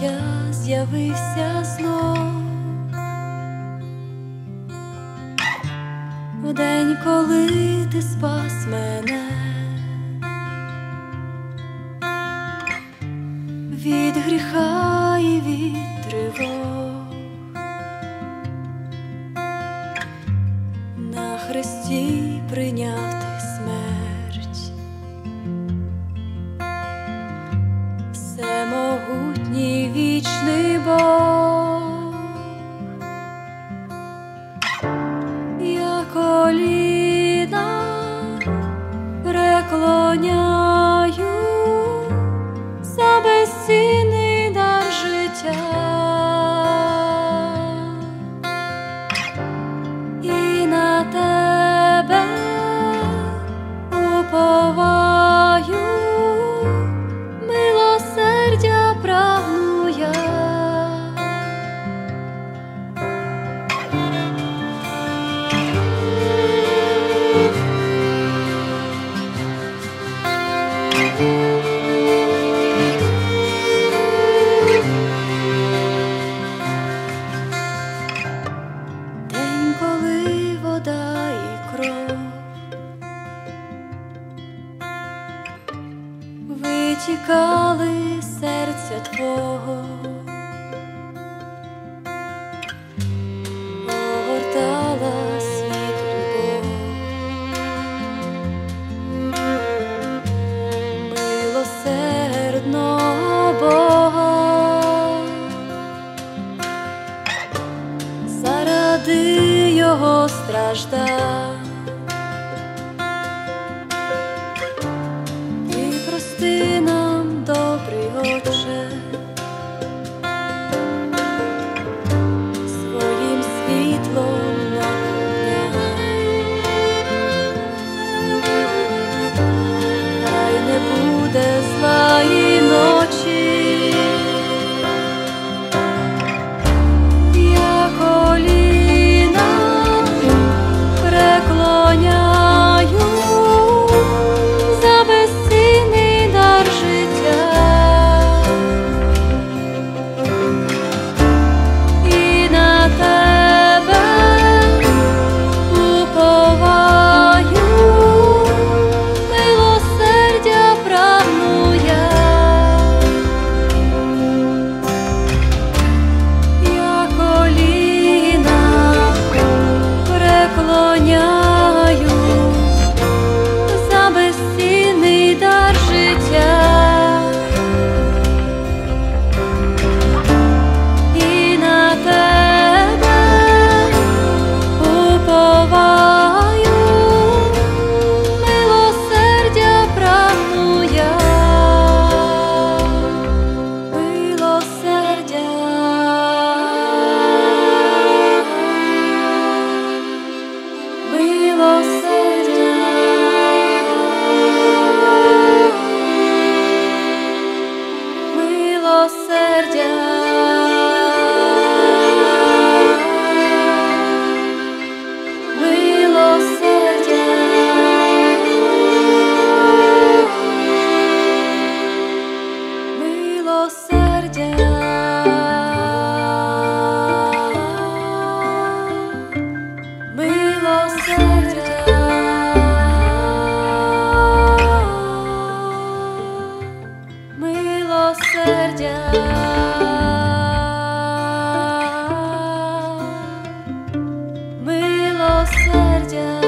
час з'явився знов у день, коли ти спас мене від гріха і від тривог. коліна преклоняю за безцінний нам життя. тікали серця твого, огортала світ любов, милосердного Бога, заради його страждань. 家